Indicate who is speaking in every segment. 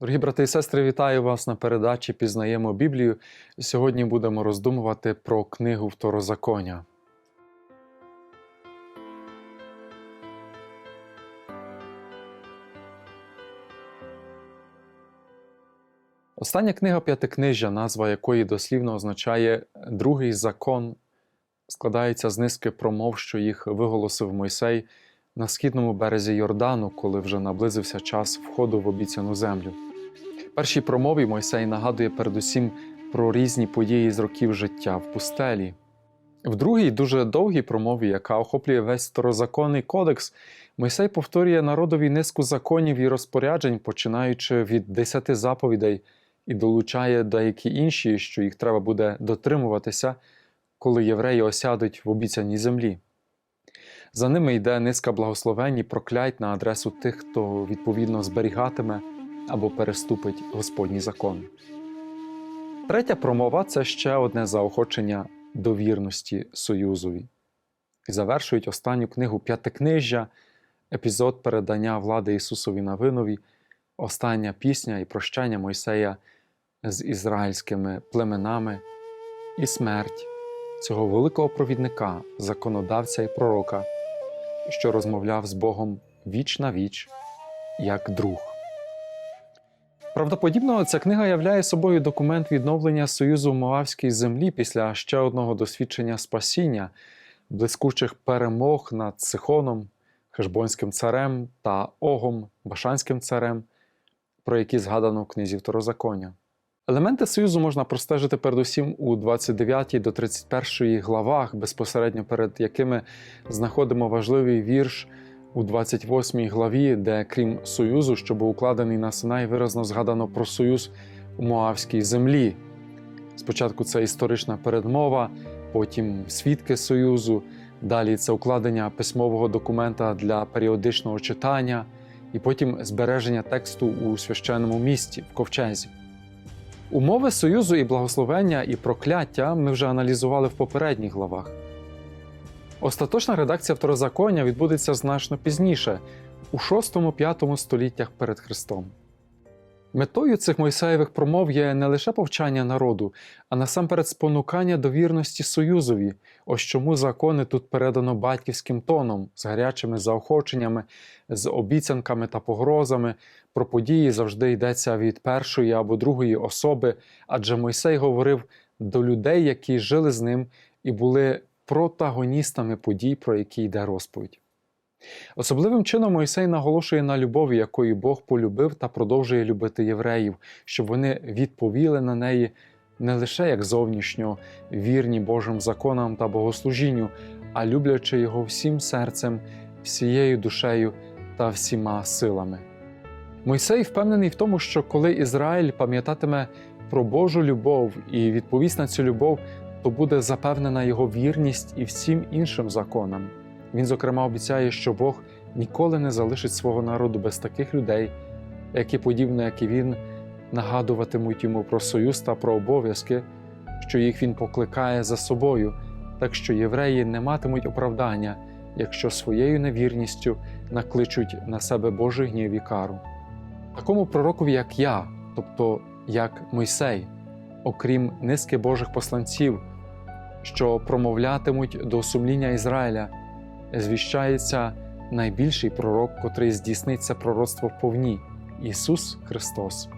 Speaker 1: Дорогі брати і сестри, вітаю вас на передачі Пізнаємо Біблію. Сьогодні будемо роздумувати про книгу Второзаконня. Остання книга П'ятикнижжя, назва якої дослівно означає Другий закон, складається з низки промов, що їх виголосив Мойсей на східному березі Йордану, коли вже наблизився час входу в обіцяну землю. Першій промові Мойсей нагадує передусім про різні події з років життя в пустелі. В другій, дуже довгій промові, яка охоплює весь старозаконний кодекс, Мойсей повторює народові низку законів і розпоряджень, починаючи від десяти заповідей, і долучає деякі інші, що їх треба буде дотримуватися, коли євреї осядуть в обіцяній землі. За ними йде низка благословень і проклять на адресу тих, хто відповідно зберігатиме або переступить Господній закон. Третя промова це ще одне заохочення до вірності Союзові. І завершують останню книгу П'ятикнижжя, епізод передання влади Ісусові Навинові, остання пісня і прощання Мойсея з ізраїльськими племенами і смерть цього великого провідника, законодавця і пророка, що розмовляв з Богом віч на віч, як друг. Правдоподібно, ця книга являє собою документ відновлення Союзу Моавській землі після ще одного досвідчення спасіння, блискучих перемог над Сихоном, Хешбонським царем та Огом, Башанським царем, про які згадано в книзі Второзаконня. Елементи Союзу можна простежити передусім у 29 до 31 главах, безпосередньо перед якими знаходимо важливий вірш у 28 главі, де крім Союзу, що був укладений на Синай, виразно згадано про Союз у Моавській землі. Спочатку це історична передмова, потім свідки Союзу, далі це укладення письмового документа для періодичного читання, і потім збереження тексту у священному місті в ковчезі. Умови Союзу і благословення і прокляття ми вже аналізували в попередніх главах. Остаточна редакція второзаконня відбудеться значно пізніше, у 6-5 століттях перед Христом. Метою цих Мойсеєвих промов є не лише повчання народу, а насамперед спонукання до вірності Союзові, ось чому закони тут передано батьківським тоном, з гарячими заохоченнями, з обіцянками та погрозами. Про події завжди йдеться від першої або другої особи, адже Мойсей говорив до людей, які жили з ним і були протагоністами подій, про які йде розповідь. Особливим чином Мойсей наголошує на любові, якою Бог полюбив та продовжує любити євреїв, щоб вони відповіли на неї не лише як зовнішньо вірні Божим законам та богослужінню, а люблячи його всім серцем, всією душею та всіма силами. Мойсей впевнений в тому, що коли Ізраїль пам'ятатиме про Божу любов і відповість на цю любов, то буде запевнена його вірність і всім іншим законам. Він, зокрема, обіцяє, що Бог ніколи не залишить свого народу без таких людей, які, подібно як і він, нагадуватимуть йому про союз та про обов'язки, що їх він покликає за собою, так що євреї не матимуть оправдання, якщо своєю невірністю накличуть на себе Божий гнів і кару. Такому пророкові, як я, тобто як Мойсей, окрім низки Божих посланців, що промовлятимуть до сумління Ізраїля, звіщається найбільший пророк, котрий здійснить це пророцтво вповні Ісус Христос.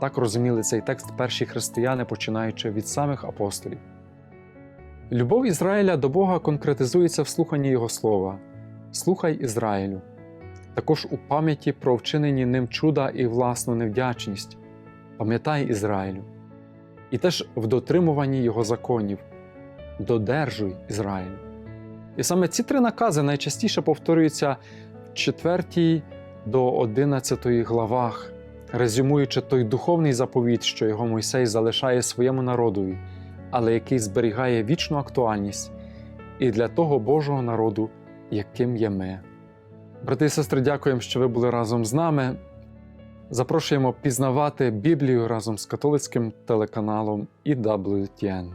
Speaker 1: Так розуміли цей текст перші християни, починаючи від самих апостолів. Любов Ізраїля до Бога конкретизується в слуханні Його слова Слухай Ізраїлю, також у пам'яті про вчинені ним чуда і власну невдячність. Пам'ятай Ізраїлю, і теж в дотримуванні Його законів, додержуй Ізраїлю. І саме ці три накази найчастіше повторюються в 4 до 11 главах, резюмуючи той духовний заповіт, що його Мойсей залишає своєму народові, але який зберігає вічну актуальність і для того Божого народу, яким є ми. Брати і сестри, дякуємо, що ви були разом з нами. Запрошуємо пізнавати Біблію разом з католицьким телеканалом EWTN.